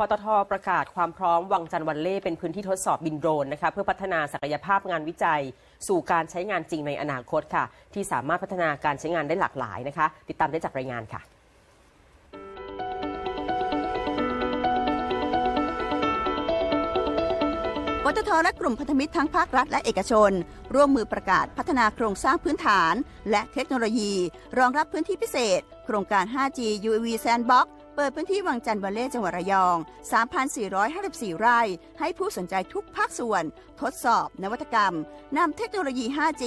ปตทประกาศความพร้อมวังจันทร์วันเล่เป็นพื้นที่ทดสอบบินโดรนนะคะเพื่อพัฒนาศักยภาพงานวิจัย สู่การใช้งานจริงในอนาคตค่ะ ที่สามารถพัฒนาการใช้งานได้หลากหลายนะคะ ติดตามได้จากรายงานค่ะปตทและกลุ่มพันธมิตรทั้งภาครัฐและเอกชน ร่วมมือประกาศพัฒนาโครงสร้างพื้นฐาน และเทคโนโลยี รองรับพื้นที่พิเศษ โครงการ 5G UAV Sandbox เปิดพื้นที่วังจันทร์วัลเล่จังหวัดระยอง 3,454 ไร่ ให้ผู้สนใจทุกภาคส่วน ทดสอบ นวัตกรรม นำเทคโนโลยี 5G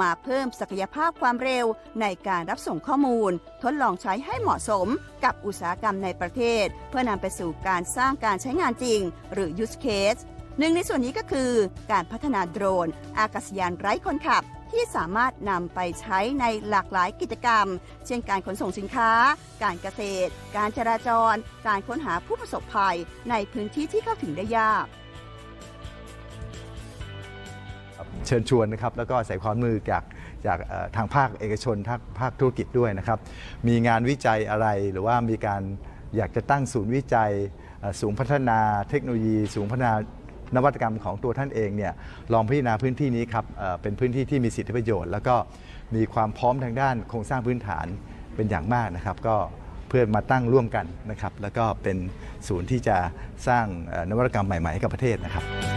มาเพิ่มศักยภาพความเร็ว ในการรับส่งข้อมูล ทดลองใช้ให้เหมาะสมกับอุตสาหกรรมในประเทศ เพื่อนำไปสู่การสร้างการใช้งานจริง หรือ use case หนึ่งในส่วนนี้ก็คือการพัฒนาโดรน อากาศยานไร้คนขับ ที่สามารถนำไปใช้ในหลากหลายกิจกรรม เช่นการขนส่งสินค้า การเกษตร การจราจร การค้นหาผู้ประสบภัยในพื้นที่ที่เข้าถึงได้ยากเชิญชวนนะครับแล้วก็ใส่ความมือจากจากทางภาคเอกชนทางภาคธุรกิจด้วยนะครับ มีงานวิจัยอะไรหรือว่ามีการอยากจะตั้งศูนย์วิจัยเอ่อศูนย์พัฒนาเทคโนโลยีศูนย์พัฒนา นวัตกรรมของตัวท่านเองเนี่ยลองพิจารณาพื้นที่นี้ครับเป็นพื้นที่ที่มีสิทธิประโยชน์ แล้วก็มีความพร้อมทางด้านโครงสร้างพื้นฐานเป็นอย่างมากนะครับ ก็เพื่อมาตั้งร่วมกันนะครับ แล้วก็เป็นศูนย์ที่จะสร้างนวัตกรรมใหม่ๆให้กับประเทศนะครับ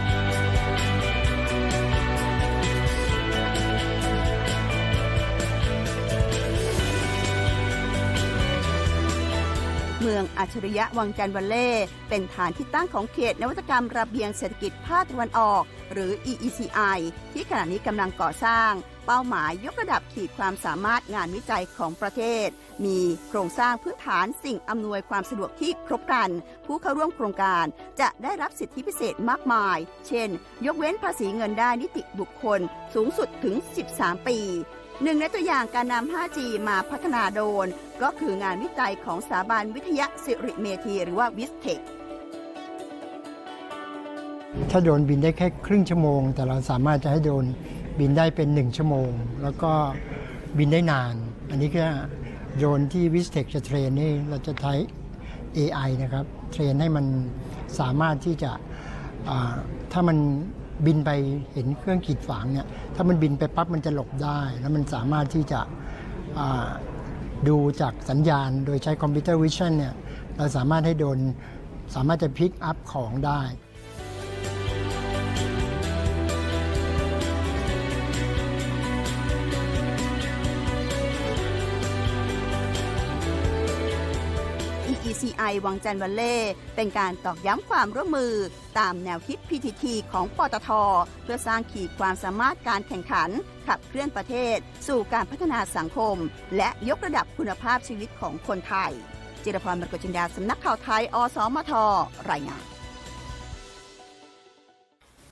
มืองอัจฉริยะวังจันทร์วันเล่ เป็นฐานที่ตั้งของเขตนวัตกรรมระเบียงเศรษฐกิจภาคตะวันออก หรือ EECI ที่ขณะนี้กำลังก่อสร้าง เป้าหมายยกระดับขีดความสามารถงานวิจัยของประเทศ มีโครงสร้างพื้นฐานสิ่งอำนวยความสะดวกที่ครบครัน ผู้เข้าร่วมโครงการจะได้รับสิทธิพิเศษมากมาย เช่น ยกเว้นภาษีเงินได้นิติบุคคลสูงสุดถึง 13 ปีหนึ่งในตัวอย่างการนำ 5G มาพัฒนาโดน ก็คืองานวิจัยของสถาบันวิทยาสิริเมธีหรือว่าวิสเทคถ้าโดนบินได้แค่ครึ่งชั่วโมง แต่เราสามารถจะให้โดน บินได้เป็น 1 ชั่วโมง แล้วก็บินได้นาน อันนี้ก็โดนที่วิสเทคจะเทรนนี่เราจะใช้ AI นะครับ เทรนให้มันสามารถที่จะถ้ามันบินไปเห็นเครื่องกีดขวางเนี่ยถ้ามันบินไปปั๊บมันจะหลบได้ แล้วมันสามารถที่จะดูจากสัญญาณโดยใช้คอมพิวเตอร์วิชั่นเนี่ยเราสามารถให้โดนสามารถจะพิกอัพของได้ ACI วังจันทร์วัลเล่ เป็นการตอกย้ำความร่วมมือ ตามแนวคิด PTT ของปตท เพื่อสร้างขีดความสามารถการแข่งขัน ขับเคลื่อนประเทศ สู่การพัฒนาสังคม และยกระดับคุณภาพชีวิตของคนไทย จิรพรมรกจินดาสำนักข่าวไทย อสมท รายงาน